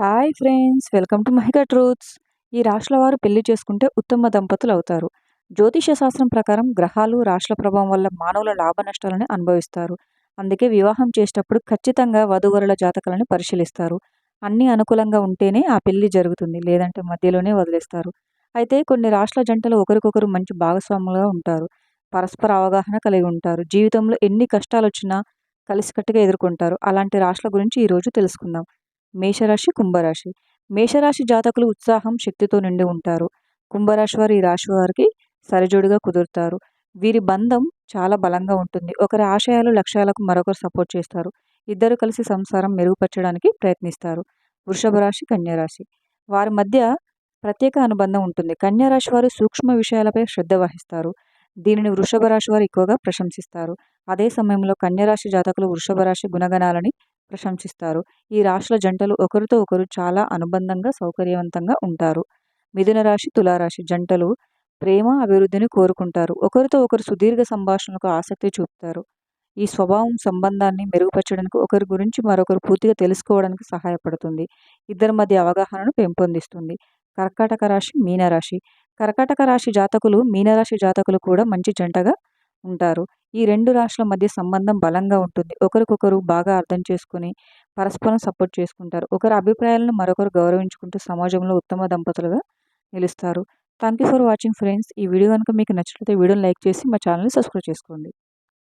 Hi friends welcome to Mahika truths ఈ రాశుల వారు పెళ్ళి చేసుకుంటే ఉత్తమ దంపతులు అవుతారు. జ్యోతిష శాస్త్రం ప్రకారం గ్రహాలు రాశుల ప్రభావం వల్ల మానవుల లాభ నష్టాలను అనుభవిస్తారు. అందుకే వివాహం చేసేటప్పుడు ఖచ్చితంగా వధువరుల జాతకాలను పరిశీలిస్తారు. అన్నీ అనుకూలంగా ఉంటేనే ఆ పెళ్ళి జరుగుతుంది లేదంటే మధ్యలోనే వదిలేస్తారు. అయితే కొన్ని రాష్ట్ర జంటలు ఒకరికొకరు మంచి భాగస్వాములుగా ఉంటారు. పరస్పర అవగాహన కలిగి ఉంటారు. జీవితంలో ఎన్ని కష్టాలు వచ్చినా కలిసికట్టుగా ఎదుర్కొంటారు. అలాంటి రాష్ట్రాల గురించి ఈరోజు తెలుసుకుందాం. మేషరాశి కుంభరాశి. మేషరాశి జాతకులు ఉత్సాహం శక్తితో నిండి ఉంటారు. కుంభరాశి వారు ఈ రాశి వారికి సరిజోడుగా కుదురుతారు. వీరి బంధం చాలా బలంగా ఉంటుంది. ఒకరి ఆశయాలు లక్ష్యాలకు మరొకరు సపోర్ట్ చేస్తారు. ఇద్దరు కలిసి సంసారం మెరుగుపరచడానికి ప్రయత్నిస్తారు. వృషభ రాశి కన్యారాశి వారి మధ్య ప్రత్యేక అనుబంధం ఉంటుంది. కన్యారాశి వారు సూక్ష్మ విషయాలపై శ్రద్ధ వహిస్తారు. దీనిని వృషభ రాశి వారు ఎక్కువగా ప్రశంసిస్తారు. అదే సమయంలో కన్యరాశి జాతకులు వృషభ రాశి గుణగణాలని ప్రశంసిస్తారు. ఈ రాశుల జంటలు ఒకరితో ఒకరు చాలా అనుబంధంగా సౌకర్యవంతంగా ఉంటారు. మిథున రాశి తులారాశి జంటలు ప్రేమ అభివృద్ధిని కోరుకుంటారు. ఒకరితో ఒకరు సుదీర్ఘ సంభాషణలకు ఆసక్తి చూపుతారు. ఈ స్వభావం సంబంధాన్ని మెరుగుపరచడానికి ఒకరి గురించి మరొకరు పూర్తిగా తెలుసుకోవడానికి సహాయపడుతుంది. ఇద్దరి మధ్య అవగాహనను పెంపొందిస్తుంది. కర్కాటక రాశి మీనరాశి. కర్కాటక రాశి జాతకులు మీనరాశి జాతకులు కూడా మంచి జంటగా ఉంటారు. ఈ రెండు రాష్ట్రాల మధ్య సంబంధం బలంగా ఉంటుంది. ఒకరికొకరు బాగా అర్థం చేసుకుని పరస్పరం సపోర్ట్ చేసుకుంటారు. ఒకరి అభిప్రాయాలను మరొకరు గౌరవించుకుంటూ సమాజంలో ఉత్తమ దంపతులుగా నిలుస్తారు. Thank you for watching friends. ఈ వీడియో కనుక మీకు నచ్చినట్లయితే వీడియోని లైక్ చేసి మా ఛానల్ని సబ్స్క్రైబ్ చేసుకోండి.